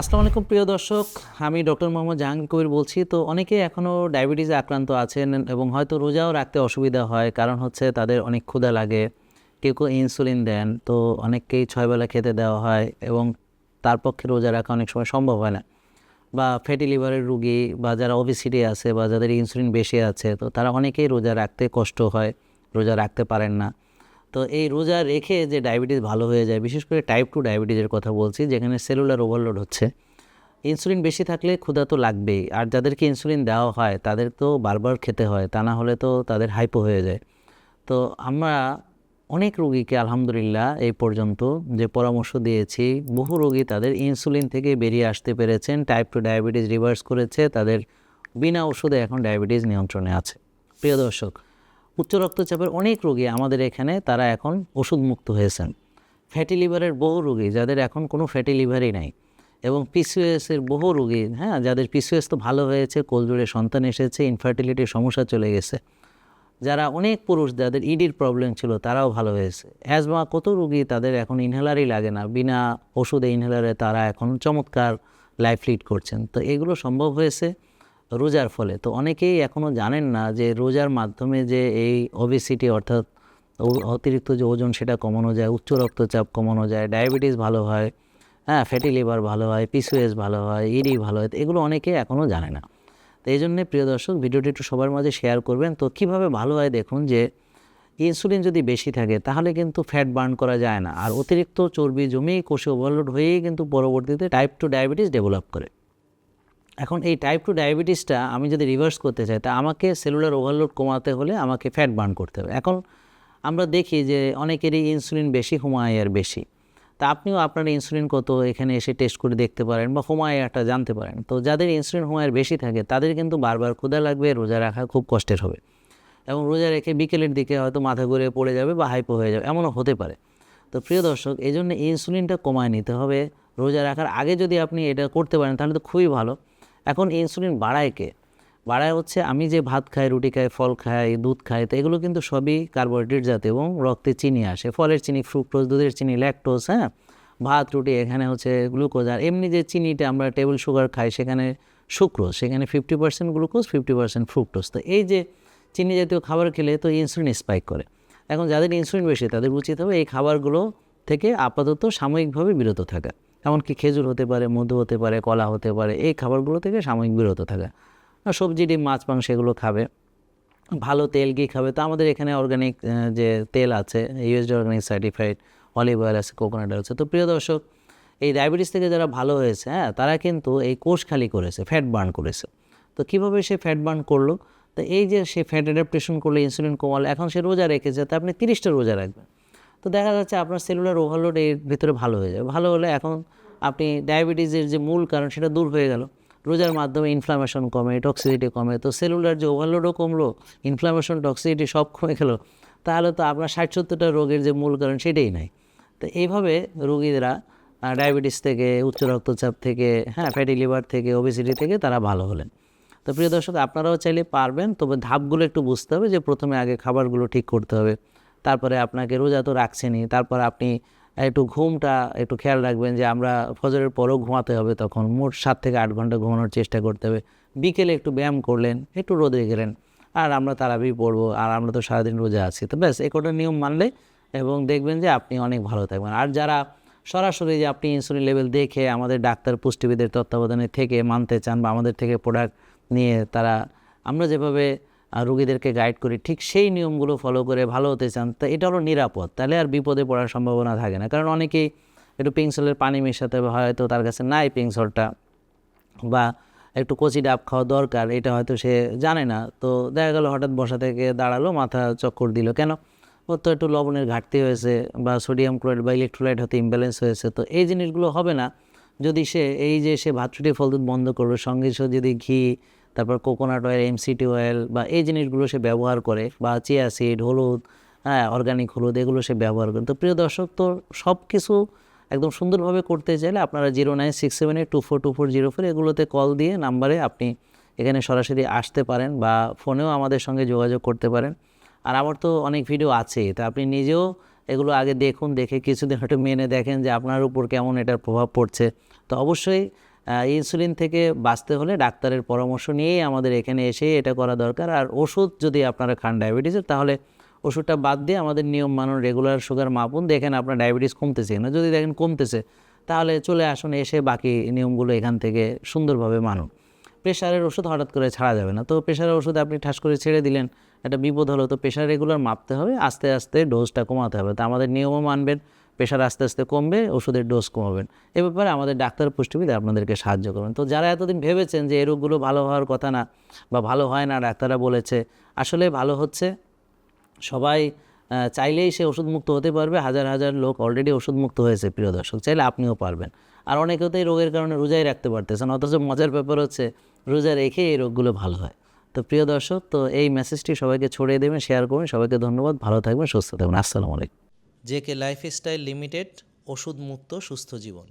আসসালামু আলাইকুম, প্রিয় দর্শক। আমি ডক্টর মোহাম্মদ জাহাঙ্গীর কবির বলছি। তো অনেকে এখনও ডায়াবেটিসে আক্রান্ত আছেন এবং হয়তো রোজাও রাখতে অসুবিধা হয়। কারণ হচ্ছে তাদের অনেক ক্ষুধা লাগে, কেউ কেউ ইনসুলিন দেন। তো অনেককেই ছয়বেলা খেতে দেওয়া হয় এবং তার পক্ষে রোজা রাখা অনেক সময় সম্ভব হয় না। বা ফ্যাটি লিভারের রুগী বা যারা ওবিসিটি আছে বা যাদের ইনসুলিন বেশি আছে, তো তারা অনেকেই রোজা রাখতে কষ্ট হয়, রোজা রাখতে পারেন না। তো এই রোজা রেখে যে ডায়াবেটিস ভালো হয়ে যায়, বিশেষ করে টাইপ টু ডায়াবেটিসের কথা বলছি, যেখানে সেলুলার ওভারলোড হচ্ছে ইনসুলিন বেশি থাকলে ক্ষুধা তো লাগবেই, আর যাদেরকে ইনসুলিন দেওয়া হয়, তাদের তো বারবার খেতে হয়, তা না হলে তো তাদের হাইপো হয়ে যায়। তো আমরা অনেক রোগীকে আলহামদুলিল্লাহ এই পর্যন্ত যে পরামর্শ দিয়েছি, বহু রোগী তাদের ইনসুলিন থেকে বেরিয়ে আসতে পেরেছেন টাইপ টু ডায়াবেটিস রিভার্স করেছে, তাদের বিনা ওষুধে এখন ডায়াবেটিস নিয়ন্ত্রণে আছে। প্রিয় দর্শক উচ্চ রক্তচাপের অনেক রোগী আমাদের এখানে, তারা এখন ওষুধ মুক্ত হয়েছেন। ফ্যাটি লিভারের বহু রোগী, যাদের এখন কোনো ফ্যাটি লিভারই নাই। এবং পিসিওএসের বহু রোগী হ্যাঁ যাদের পিসিওএস তো ভালো হয়েছে কোলজোড়ে সন্তান এসেছে ইনফার্টিলিটির সমস্যা চলে গেছে। যারা অনেক পুরুষ, যাদের ইডির প্রবলেম ছিল, তারাও ভালো হয়েছে। অ্যাজমা কত রোগী তাদের এখন ইনহেলারই লাগে না। বিনা ওষুধে ইনহেলারে তারা এখন চমৎকার লাইফ লিড করছেন। তো এগুলো সম্ভব হয়েছে। রোজার ফলে। তো অনেকেই এখনও জানেন না যে রোজার মাধ্যমে যে এই ওবিসিটি অর্থাৎ অতিরিক্ত যে ওজন সেটা কমানো যায়, উচ্চ রক্তচাপ কমানো যায় ডায়াবেটিস ভালো হয় হ্যাঁ ফ্যাটি লিভার ভালো হয় পিসিওএস ভালো হয় ইডি ভালো হয় এগুলো অনেকে এখনও জানে না। তো এই জন্যে প্রিয় দর্শক, ভিডিওটি একটু সবার মাঝে শেয়ার করবেন। তো কীভাবে ভালো হয় দেখুন যে ইনসুলিন যদি বেশি থাকে তাহলে কিন্তু ফ্যাট বার্ন করা যায় না। আর অতিরিক্ত চর্বি জমেই কোষে ওভারলোড হয়েই কিন্তু পরবর্তীতে টাইপ টু ডায়াবেটিস ডেভেলপ করে। এখন এই টাইপ টু ডায়াবেটিসটা আমি যদি রিভার্স করতে চাই, তা আমাকে সেলুলার ওভারলোড কমাতে হলে আমাকে ফ্যাট বার্ন করতে হবে। এখন আমরা দেখি যে অনেকেরই ইনসুলিন বেশি হোমায়ার বেশি। তা আপনিও আপনার ইনসুলিন কত, এখানে এসে টেস্ট করে দেখতে পারেন বা হোমায়ারটা জানতে পারেন। তো যাদের ইনসুলিন হোমায়ার বেশি থাকে, তাদের কিন্তু বারবার ক্ষুধা লাগবে, রোজা রাখা খুব কষ্টের হবে। এবং রোজা রেখে বিকেলের দিকে হয়তো মাথা ঘুরে পড়ে যাবে বা হাইপো হয়ে যাবে, এমনও হতে পারে। তো প্রিয় দর্শক এই জন্য ইনসুলিনটা কমায় নিতে হবে। রোজা রাখার আগে যদি আপনি এটা করতে পারেন, তাহলে তো খুবই ভালো। এখন ইনসুলিন বাড়ায় কে? বাড়ায় হচ্ছে আমি যে ভাত খাই, রুটি খাই, ফল খাই, দুধ খাই, তো এগুলো কিন্তু সবই কার্বোহাইড্রেট জাতীয় এবং রক্তে চিনি আসে। ফলের চিনি ফ্রুক্টোজ দুধের চিনি ল্যাকটোজ হ্যাঁ? ভাত, রুটি, এখানে হচ্ছে গ্লুকোজ আর এমনি যে চিনিটা আমরা টেবিল সুগার খাই, সেখানে সুক্রোজ সেখানে fifty percent glucose fifty percent fructose তো এই যে চিনি জাতীয় খাবার খেলে তো ইনসুলিন স্পাইক করে। এখন যাদের ইনসুলিন বেশি, তাদের উচিত হবে এই খাবারগুলো থেকে আপাতত সাময়িকভাবে বিরত থাকা। এমনকি খেজুর হতে পারে, মধু হতে পারে, কলা হতে পারে, এই খাবারগুলো থেকে সাময়িক বিরত থাকা। সবজি, ডিম, মাছ, মাংস এগুলো খাবে। ভালো তেল ঘি খাবে। তো আমাদের এখানে অর্গানিক যে তেল আছে USD organic certified olive oil আছে কোকোনাট আছে। তো প্রিয় দর্শক, এই ডায়াবেটিস থেকে যারা ভালো হয়েছে হ্যাঁ তারা কিন্তু এই কোষ খালি করেছে ফ্যাট বার্ন করেছে। তো কীভাবে সে ফ্যাট বার্ন করল? তো এই যে সে ফ্যাট অ্যাডাপ্টেশন করল ইনসুলিন কমালো, এখন সে রোজা রেখেছে, তা আপনি তিরিশটা রোজা রাখবেন। তো দেখা যাচ্ছে আপনার সেলুলার ওভারলোড এর ভিতরে ভালো হয়ে যাবে ভালো হলে এখন আপনি ডায়াবেটিসের যে মূল কারণ সেটা দূর হয়ে গেল। রোজার মাধ্যমে ইনফ্লামেশন কমে টক্সিসিটি কমে, তো সেলুলার যে ওভারলোডও কমলো ইনফ্লামেশন টক্সিসিটি সব কমে গেল, তাহলে তো আপনার ষাট সত্তরটা রোগের যে মূল কারণ সেটাই নাই। তো এইভাবে রোগীরা ডায়াবেটিস থেকে, উচ্চ রক্তচাপ থেকে হ্যাঁ ফ্যাটি লিভার থেকে ওবেসিটি থেকে তারা ভালো হলেন। তো প্রিয় দর্শক, আপনারাও চাইলে পারবেন, তবে ধাপগুলো একটু বুঝতে হবে যে প্রথমে আগে খাবারগুলো ঠিক করতে হবে। তারপরে আপনাকে রোজা তো রাখছেনই। তারপর আপনি একটু ঘুমটা একটু খেয়াল রাখবেন যে আমরা ফজরের পরেও ঘুমাতে হবে তখন। মোট সাত থেকে আট ঘণ্টা ঘুমানোর চেষ্টা করতে হবে। বিকেলে একটু ব্যায়াম করলেন, একটু রোদে গেলেন, আর আমরা তারাবি পড়ব, আর আমরা তো সারাদিন রোজা আছি। তো ব্যাস একটা নিয়ম মানলে এবং দেখবেন যে আপনি অনেক ভালো থাকবেন। আর যারা সরাসরি যে আপনি ইনসুলিন লেভেল দেখে আমাদের ডাক্তার, পুষ্টিবিদের তত্ত্বাবধানে থেকে মানতে চান বা আমাদের থেকে প্রোডাক্ট নিয়ে তারা, আমরা যেভাবে রোগীদেরকে গাইড করি, ঠিক সেই নিয়মগুলো ফলো করে ভালো হতে চান, তা এটা হলো নিরাপদ। তাহলে আর বিপদে পড়ার সম্ভাবনা থাকে না। কারণ অনেকেই একটু পিংসলের পানি মেশাতে হয়তো তার কাছে নাই পিংসলটা বা একটু কচি ডাব খাওয়া দরকার, এটা হয়তো সে জানে না। তো দেখা গেল হঠাৎ বসা থেকে দাঁড়াল, মাথা চক্কর দিল। কেন? ওর তো একটু লবণের ঘাটতি হয়েছে বা সোডিয়াম ক্লোরাইড বা ইলেকট্রোলাইট হয়তো ইমব্যালেন্স হয়েছে। তো এই জিনিসগুলো হবে না। যদি সে, এই যে সে ভাত রুটি, ফল দুধ বন্ধ করবে, সঙ্গে সে যদি ঘি তারপর কোকোনাট অয়েল এমসিটি অয়েল বা এই জিনিসগুলো সে ব্যবহার করে বা চিয়া সিড হলুদ হ্যাঁ অর্গানিক হলুদ, এগুলো সে ব্যবহার করে। তো প্রিয় দর্শক, তো সব কিছু একদম সুন্দরভাবে করতে চাইলে আপনারা zero nine six seven eight two four two four zero four এগুলোতে কল দিয়ে নাম্বারে আপনি এখানে সরাসরি আসতে পারেন বা ফোনেও আমাদের সঙ্গে যোগাযোগ করতে পারেন। আর আমার তো অনেক ভিডিও আছে, তো আপনি নিজেও এগুলো আগে দেখুন, দেখে কিছুদিন হয়তো মেনে দেখেন যে আপনার উপর কেমন এটার প্রভাব পড়ছে। তো অবশ্যই ইনসুলিন থেকে বাঁচতে হলে ডাক্তারের পরামর্শ নিয়েই আমাদের এখানে এসে এটা করা দরকার। আর ওষুধ যদি আপনারা খান ডায়াবেটিসের, তাহলে ওষুধটা বাদ দিয়ে আমাদের নিয়ম মানুন রেগুলার সুগার মাপুন। দেখেন আপনার ডায়াবেটিস কমতেছে না যদি দেখেন কমতেছে, তাহলে চলে আসুন, এসে বাকি নিয়মগুলো এখান থেকে সুন্দরভাবে মানুন। প্রেশারের ওষুধ হঠাৎ করে ছাড়া যাবে না। তো প্রেশারের ওষুধ আপনি ঠাস করে ছেড়ে দিলেন, একটা বিপদ হলো, তো প্রেশার রেগুলার মাপতে হবে, আস্তে আস্তে ডোজটা কমাতে হবে। তো আমাদের নিয়মও মানবেন প্রেশার আস্তে আস্তে কমবে, ওষুধের ডোজ কমাবেন। এ ব্যাপারে আমাদের ডাক্তার পুষ্টিবিদ আপনাদেরকে সাহায্য করবেন। তো যারা এতদিন ভেবেছেন যে এই রোগগুলো ভালো হওয়ার কথা না বা ভালো হয় না, ডাক্তাররা বলেছে, আসলে ভালো হচ্ছে। সবাই চাইলেই সে ওষুধ মুক্ত হতে পারবে। হাজার হাজার লোক অলরেডি ওষুধ মুক্ত হয়েছে, প্রিয় দর্শক। চাইলে আপনিও পারবেন। আর অনেকেও তো এই রোগের কারণে রোজাই রাখতে পারতেছেন, অথচ মজার ব্যাপার হচ্ছে রোজা রেখে এই রোগগুলো ভালো হয়। তো প্রিয় দর্শক, তো এই মেসেজটি সবাইকে ছড়িয়ে দেবেন শেয়ার করবেন। সবাইকে ধন্যবাদ। ভালো থাকবেন, সুস্থ থাকবেন। আসসালামু আলাইকুম। জেকে লাইফস্টাইল লিমিটেড ওষুধ মুক্ত সুস্থ জীবন।